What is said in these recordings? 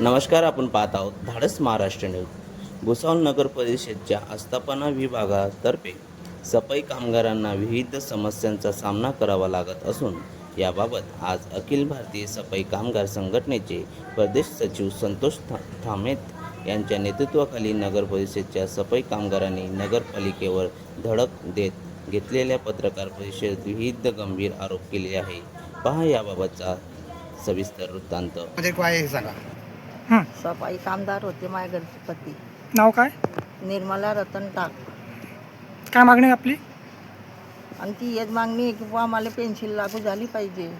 नमस्कार आपण पाहत आहोत धाडस महाराष्ट्र न्यूज. भुसावळ नगर परिषदच्या आस्थापना विभागातर्फे सफाई कामगारांना विविध समस्यांचा सामना करावा लागत असून याबाबत आज अखिल भारतीय सफाई कामगार संघटनेचे प्रदेश सचिव संतोष था थामेत यांच्या नेतृत्वाखाली नगर परिषदच्या सफाई कामगारांनी नगरपालिकेवर धडक देत घेतलेल्या पत्रकार परिषदेत विविध गंभीर आरोप केले आहे पहा याबाबतचा सविस्तर वृत्तांत. म्हणजे काय हे सांगा. हं. सफाई कामदार होते माझ्या घरचे पती. नाव काय? निर्मला रतन टाक. काय मागणी आहे आपली? आणि ती हेच मागणी आहे की बुवा आम्हाला पेन्शन लागू झाली पाहिजे.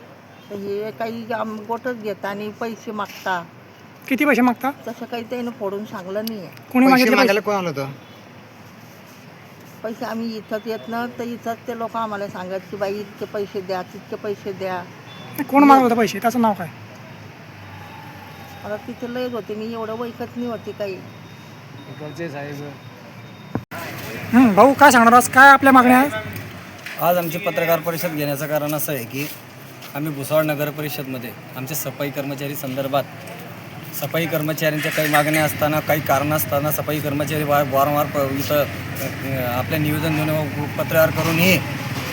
तर हे काही आम गोटच घेता आणि पैसे मागता. किती पैसे मागता? तसं काही त्यानं फोडून सांगलं नाही आहे. कोणी पैसे मागितले मागायला पैसे? कोण आलं होतं पैसे आम्ही इथंच येत ना तर इथंच ते लोक आम्हाला सांगत की बाई इतके पैसे द्या तितके पैसे द्या. कोण मागत होता पैसे? त्याचं नाव काय? मला तिथे लयच होते. मी एवढं वैकत नाही होती काही. हं, भाऊ काय सांगणार? आज काय आपल्या मागण्या आहेत? आज आमची पत्रकार परिषद घेण्याचं कारण असं आहे की आम्ही भुसावळ नगर परिषदमध्ये आमच्या सफाई कर्मचारी संदर्भात सफाई कर्मचाऱ्यांच्या काही मागण्या असताना काही कारणं असताना सफाई कर्मचारी वा वारंवार प इथं आपल्या निवेदन देऊन पत्रकार करूनही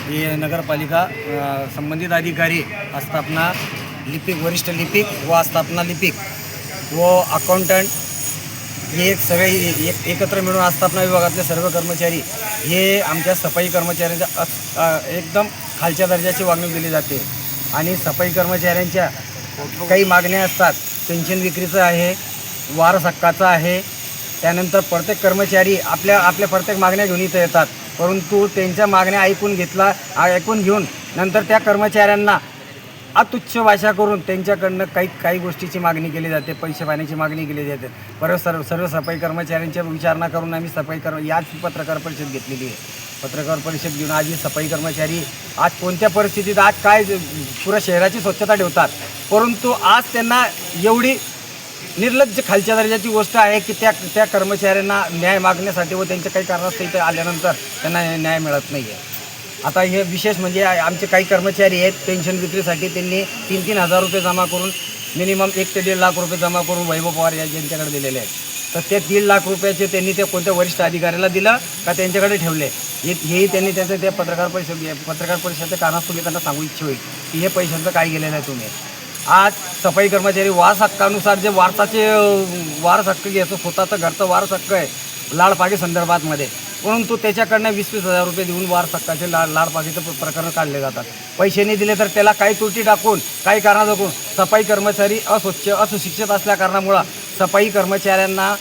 ही नगरपालिका संबंधित अधिकारी आस्थापना लिपिक वरिष्ठ लिपिक व आस्थापना लिपिक व अकाउंटंट हे एक सगळे एक एकत्र मिळून आस्थापना विभागातले सर्व कर्मचारी हे आमच्या सफाई कर्मचाऱ्यांच्या एकदम खालच्या दर्जाची वागणूक दिली जाते. आणि सफाई कर्मचाऱ्यांच्या काही मागण्या असतात पेन्शन विक्रीचं आहे वारस हक्काचं आहे त्यानंतर प्रत्येक कर्मचारी आपल्या आपल्या प्रत्येक मागण्या घेऊन इथं येतात. परंतु त्यांच्या मागण्या ऐकून घेतला ऐकून घेऊन नंतर त्या कर्मचाऱ्यांना अतुच्छ भाषा करून त्यांच्याकडनं काही काही गोष्टीची मागणी केली जाते पैसे पाण्याची मागणी केली जाते. परत सर्व सर्व सफाई कर्मचाऱ्यांच्या विचारणा करून आम्ही सफाई कर्म याच पत्रकार परिषद घेतलेली आहे. पत्रकार परिषद घेऊन आज ही सफाई कर्मचारी आज कोणत्या परिस्थितीत आज काय पुऱ्या शहराची स्वच्छता ठेवतात? परंतु आज त्यांना एवढी निर्लज्ज खालच्या दर्जाची गोष्ट आहे की त्या त्या कर्मचाऱ्यांना न्याय मागण्यासाठी व त्यांच्या काही कारणास्तव इथे आल्यानंतर त्यांना न्याय मिळत नाही आहे आता हे विशेष म्हणजे आमचे काही कर्मचारी आहेत पेन्शन विक्रीसाठी त्यांनी तीन तीन हजार रुपये जमा करून मिनिमम एक ते दीड लाख रुपये जमा करून वैभव पवार या यांच्याकडे दिलेले आहेत. तर ते दीड लाख रुपयाचे त्यांनी ते कोणत्या वरिष्ठ अधिकाऱ्याला दिलं का त्यांच्याकडे ठेवले? हे हेही त्यांनी त्यांचं ते पत्रकार परिषद पत्रकार परिषदेच्या कारणास्तव तुम्ही त्यांना सांगू इच्छित होईल की हे पैशांचं काय गेलेलं आहे तुम्ही. आज सफाई कर्मचारी वारस हक्कानुसार जे वारसाचे वारस हक्क घेतो स्वतःचं घरचं वारस हक्क आहे लाडपागी संदर्भातमध्ये. परंतु त्याच्याकडनं वीस वीस हजार रुपये देऊन वार सक्काचे ला लाडपागीचं प्रकरण काढले जातात. पैसे नाही दिले तर त्याला काही त्रुटी टाकून काही कारणा दाखवून सफाई कर्मचारी अस्वच्छ असुशिक्षित असल्याकारणामुळं सफाई कर्मचाऱ्यांना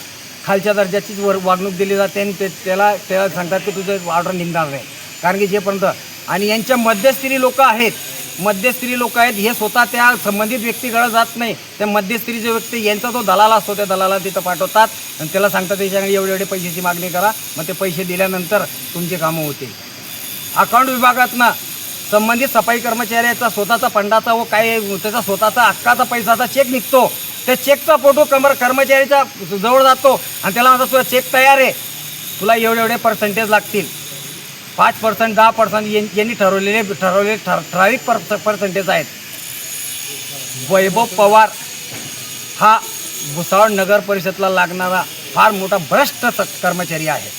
खालच्या दर्जाचीच वर वागणूक दिली जाते आणि ते त्याला त्याला सांगतात की तुझं ऑर्डर निघणार नाही. कारण की जेपर्यंत आणि यांच्या मध्यस्थी लोक आहेत मध्यस्त्री लोक आहेत हे स्वतः त्या संबंधित व्यक्तीकडे जात नाही. त्या मध्यस्त्री जे व्यक्ती यांचा जो दलाल असतो त्या दलाला तिथं पाठवतात. आणि त्याला सांगतात त्याच्याकडे एवढे एवढे पैशाची मागणी करा. मग ते पैसे दिल्यानंतर तुमची कामं होतील. अकाउंट विभागातनं संबंधित सफाई कर्मचाऱ्याचा स्वतःचा फंडाचा व काय त्याचा स्वतःचा हक्काचा पैसाचा चेक निघतो. त्या चेकचा फोटो कमर कर्मचाऱ्याच्या जवळ जातो आणि त्याला म्हणतात तुझा चेक तयार आहे. तुला एवढे एवढे पर्सेंटेज लागतील. पाच पर्सेंट दहा पर्सेंट यांनी ठरवलेले ठरवलेले ठर ठराविक पर पर्सेंटेज आहेत. वैभव पवार हा भुसावळ नगर परिषदला लागणारा फार मोठा भ्रष्ट स- कर्मचारी आहे.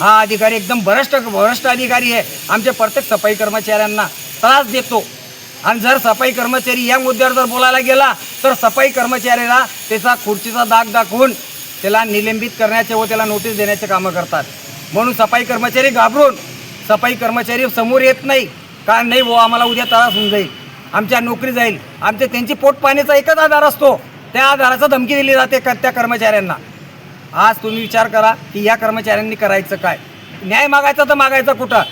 हा अधिकारी एकदम भ्रष्ट भ्रष्ट अधिकारी आहे. आमच्या प्रत्येक सफाई कर्मचाऱ्यांना त्रास देतो. आणि जर सफाई कर्मचारी या मुद्द्यावर जर बोलायला गेला तर सफाई कर्मचाऱ्याला त्याचा खुर्चीचा दाग दाखवून त्याला निलंबित करण्याचे व त्याला नोटीस देण्याचे कामं करतात. म्हणून सफाई कर्मचारी घाबरून सफाई कर्मचारी समोर येत नाही. कारण नाही भाऊ आम्हाला उद्या त्रास होऊन जाईल. आमच्या नोकरी जाईल. आमच्या त्यांची पोट पाण्याचा एकच आधार असतो. त्या आधाराचा धमकी दिली जाते त्या कर्मचाऱ्यांना? आज तुम्ही विचार करा की या कर्मचाऱ्यांनी करायचं काय? न्याय मागायचा तर मागायचा कुठं?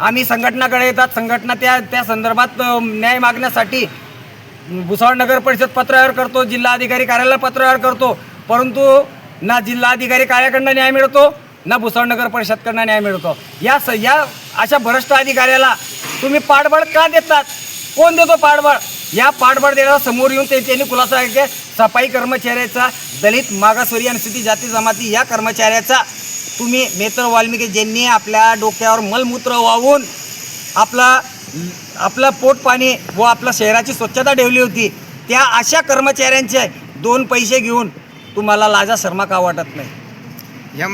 आम्ही संघटनाकडे येतात. संघटना त्या त्या संदर्भात न्याय मागण्यासाठी भुसावळ नगर परिषद पत्रव्यवहार करतो. जिल्हाधिकारी कार्यालय पत्रव्यवहार करतो. परंतु ना जिल्हाधिकारी कार्याकडनं न्याय मिळतो ना भुसावळ नगर परिषदकडनं न्याय मिळतो. या स या अशा भ्रष्ट अधिकाऱ्याला तुम्ही पाठबळ का देतात? कोण देतो पाठबळ? या पाठबळ देण्याला समोर येऊन ते त्यांनी खुलासा केला सफाई कर्मचाऱ्याचा दलित मागासवर्गीय अनुसूचित जाती जमाती या कर्मचाऱ्याचा तुम्ही मेत्र वाल्मिकी ज्यांनी आपल्या डोक्यावर मलमूत्र वाहून आपला आपलं पोट पाणी व आपल्या शहराची स्वच्छता ठेवली होती त्या अशा कर्मचाऱ्यांचे दोन पैसे घेऊन तुम्हाला लाजा शर्मा का वाटत नाही? या